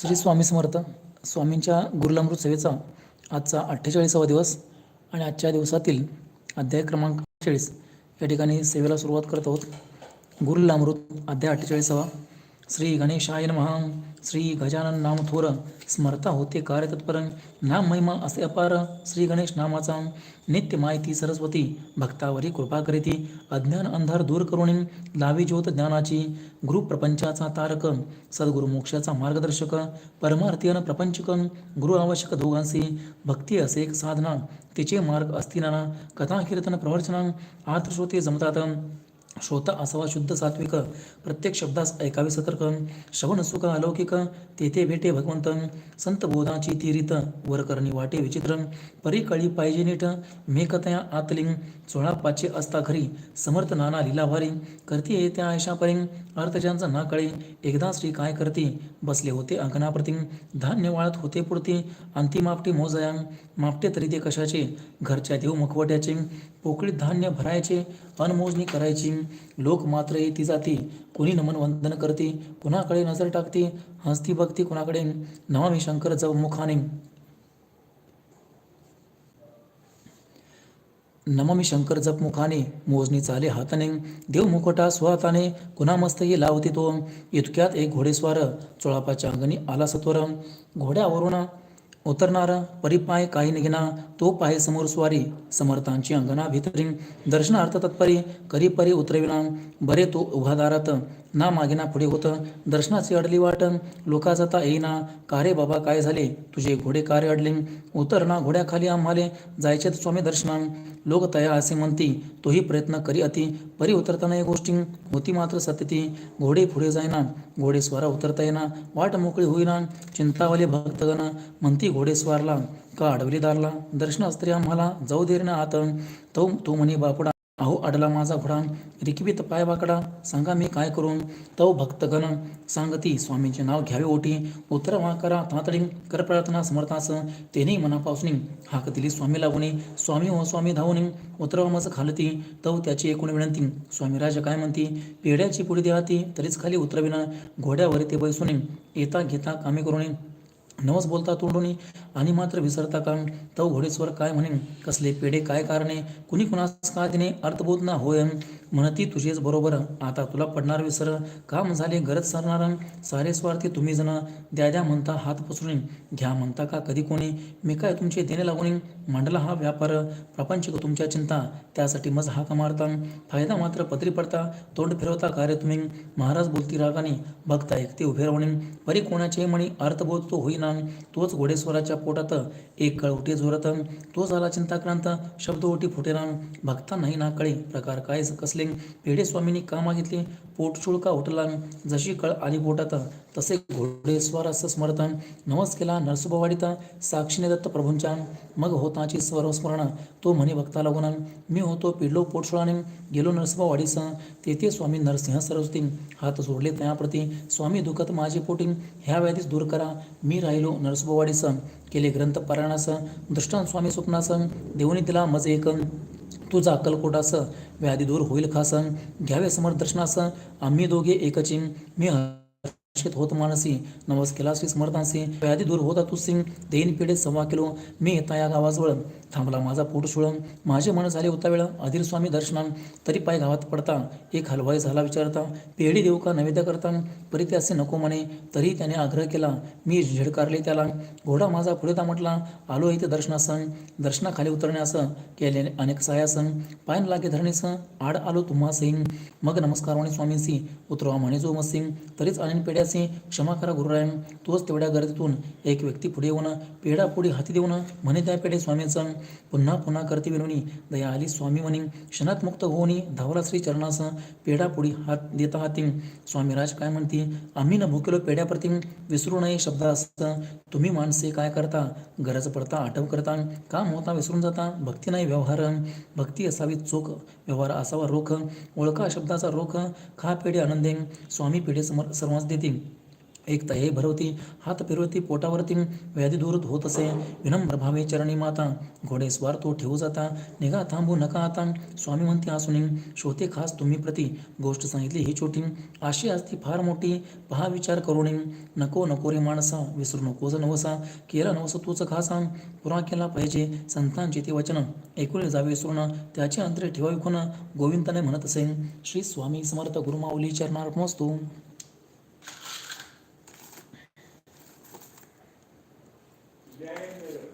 श्री स्वामी समर्थ स्वामींच्या गुरुलामृत सेवेचा आजचा अठ्ठेचाळीसावा दिवस आणि आजच्या दिवसातील अध्याय क्रमांक चाळीस या ठिकाणी सेवेला सुरुवात करत आहोत. गुरुलामृत अध्याय अठ्ठेचाळीसावा. श्री गणेशाय नमः. श्री गजानन नाम थोर. स्मरता होते कार्य तत्पर. नाम महिमा असे अपार. श्री गणेश नामाचा. नित्य माहिती सरस्वती. भक्तावरी कृपा करीती. अज्ञान अंधार दूर करून लावी ज्योत ज्ञानाची. गुरुप्रपंचाचा तारक. सद्गुरु मोक्षाचा मार्गदर्शक. परमार्थीयन प्रपंचक. गुरु आवश्यक दोघांशी भक्ती असे एक साधना. तिचे मार्ग असतीना कथा कीर्तन प्रवर्चना आतश्रोते जमतात. श्रोता असावा शुद्ध सात्विक प्रत्येक शब्दास ऐकावे सतर्क श्रवण सुख अलौकिक तेथे भेटे भगवंत संत बोधाची ती रीत वरकरणी वाटे विचित्र परी कळी पाहिजे नीट मेकतया आतलिंग सोळा पाचशे असता खरी समर्थ नाना लिलाभारी करती येत्या आयशा परी अर्थजांचा ना कळे एकदा श्री काय करती बसले होते अंगणाप्रती धान्य वाळत होते पुरती अंती मापटी मोजया मापटे तरी ते कशाचे घरच्या देव मुखवट्याचे पोकळीत धान्य भरायचे अनमोजणी करायची लोक मात्र येती जाती. कुणी नमन वंदन करते कुणाकडे नजर टाकते हसती बघते कुणाकडे नमामी शंकर जव मुखाने. नमामी शंकर जप मुखाने मोजणी चाले हाताने देव मुखटा स्वहाताने कुणा मस्तही लावते तो. इतक्यात एक घोडेस्वार चोळापाच्या अंगणी आला सत्वर. घोड्यावरून उतरणारा परिपाय काही निघिना तो पाय समोर स्वारी समर्थांची अंगणा भितरी दर्शनार्थ तत्परी करी परी उतरविना बरे तो उभा दारात. ना मागेना पुढे होतं. दर्शनाची अडली वाट. लोका जाता येईना. कारे बाबा काय झाले? तुझे घोडे कारे अडले? उतर ना घोड्याखाली आम्हाले. जायचे स्वामी दर्शना लोक तया असे म्हणती तोही प्रयत्न करी अति. परी उतरताना या गोष्टी. होती मात्र सत्यती. घोडे पुढे जाईना घोडे स्वारा उतरता येईना. वाट मोकळी होईना. चिंतावाले भक्तगण म्हणती घोडेस्वारला का अडवली दारला? दर्शन स्त्री आम्हाला जाऊ देर ना आत. तो तो म्हणे बापुडा अहो अडला माझा घोडा रिकवीत पाय वाकडा सांगा मी काय करू तो भक्तगण सांगती स्वामींचे नाव घ्यावे ओटी उतर करा तातडी कर प्रार्थना समर्थास तेने मनापासून हाक दिली स्वामी लागून. स्वामी हो स्वामी धावून उतरवा मज खालती तव त्याची एकूण विनंती. स्वामी राजा काय म्हणती? पेढ्याची पुढे देहाती तरीच खाली उतरविना. घोड्यावर ते बैसून येता घेता कामे करून. नवस बोलता तोंडोनी आणि मात्र विसरता कारण तव घोडेस्वर काय म्हणेन? कसले पेढे काय कारणे? कुणी कुणास का तिने अर्थबोध ना होय म्हणती तुझेच बरोबर. आता तुला पडणार विसर. काम झाले गरज सरणार सारे स्वार्थी तुम्ही जण. द्या द्या म्हणता हात पसरून. घ्या म्हणता का कधी कोणी? मी काय तुमचे देणे लागून? मांडला हा व्यापार. प्रपंच तुमच्या चिंता. त्यासाठी मज हाक मारता. फायदा मात्र पत्री पडता. तोंड फिरवता कार्य तुम्ही. महाराज बोलती रागाने बघता एकते उभे राहून. परी कोणाचे म्हणी अर्थबोध तो होईना. तोच घोडेस्वराच्या पोटात. एक कळवटी जोरत. तो झाला चिंताक्रांत. शब्द ओटी फुटेना. भक्ता नाही ना कळे. प्रकार काय कसले? घेतले पेढे स्वामींनी का मागितले? पोटचूळ का उठला. जशी कळ आली बोटात तसे घोडेस्वार असं स्मरत नमस केला नरसोबावाडीता साक्षीने दत्त प्रभूंच्या. मग होताची स्वरस्मरण तो म्हणे भक्ता लागून मी होतो पिडलो पोटसुळाने गेलो नरसोबावाडीस तेथे स्वामी नरसिंह सरस्वती. हात सोडले त्याप्रती. स्वामी दुखत माझे पोटी. ह्या व्याधीस दूर करा. मी राहिलो नरसोबावाडीस. केले ग्रंथ पारायणास. दृष्टांत स्वामी स्वप्नास. देऊनी दिला मज एक. तुझा अक्कलकोटास व्याधी दूर होईल खासन. घ्यावे समर्थ दर्शनास आम्ही दोघे एकची मी हर्षित होत मानसी नवस केला श्री समर्थांसी व्याधी दूर होता तू सिंग देईन पिढे सव्वा किलो मी येता या गावाजवळ थांबला माझा पोट सुळ माझे मन झाले होता वेळ अधीर स्वामी दर्शनान तरी पाय गावात पडता एक हलवाई झाला विचारता पेढी देऊ का नैवेद्य करता परी ते असे नको म्हणे तरी त्याने आग्रह केला मी झिडकारले त्याला घोडा माझा पुढे म्हटला आलो इथे दर्शनासन दर्शनाखाली उतरण्यास केले अनेक सायासन पायन लागे धरणीस आड आलो तुम्हा सिंग मग नमस्कार म्हणे स्वामींसी उतरवा म्हणे जो सिंग तरीच अनेक असे क्षमा करा गुरुरायन तोच तेवढ्या गर्दीतून एक व्यक्ती पुढे येऊन पेढा पुढे हाती देऊन म्हणे त्या पेढे स्वामीचं. पुन्हा पुन्हा करते विनोनी दया आली स्वामी म्हणे. क्षणात मुक्त होऊनी धावला श्री चरणास. पेढा पुढे हात देता हाती. स्वामीराज काय म्हणते? आम्ही न भुकेलो पेढ्याप्रती. विसरू नये शब्द तुम्ही माणसे काय करता? गरज पडता आठव करता. काम होता विसरून जाता. भक्ती नाही व्यवहार. भक्ती असावी चोख. व्यवहार असावा रोख. ओळखा शब्दाचा रोख. खा पेढे आनंदे. स्वामी पेढे समोर सर्वांस देते. एक तहे भरवती हात फिरवती पोटावरती व्याधी दूर होत असे. विनम्र भावे चरणी माता घोडे स्वार तो ठेवू जाता. निघा थांबू नका आता. स्वामी म्हणते असून शोते खास तुम्ही प्रती. गोष्ट सांगितली ही छोटी. अशी असती फार मोठी. पहा विचार करुणी. नको नको रे माणसा विसरू नकोच नवसा केला नवस तूच खासा. पुरा केला पाहिजे संतांचे ते वचन. ऐकून जावे विसरून त्याचे अंतरे ठेवावी खुना गोविंदाने म्हणत असे श्री स्वामी समर्थ गुरुमाऊली चरणार जय मेरे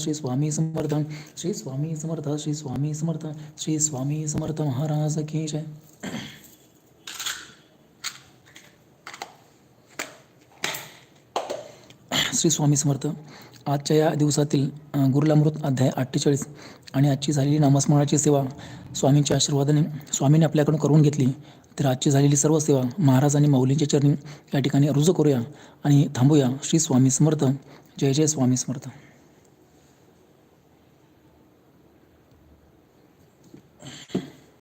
श्री स्वामी समर्थ श्री स्वामी समर्थ श्री स्वामी समर्थ श्री स्वामी समर्थ महाराज की जय. श्री स्वामी समर्थ आजच्या या दिवसातील गुरुलामृत अध्याय अठ्ठेचाळीस आणि आजची झालेली नामस्मरणाची सेवा स्वामींच्या आशीर्वादाने स्वामींनी आपल्याकडून करून घेतली तर आजची झालेली सर्व सेवा महाराज आणि माऊलींच्या चरणी या ठिकाणी रुजू करूया आणि थांबूया. श्री स्वामी समर्थ जय जय स्वामी समर्थ.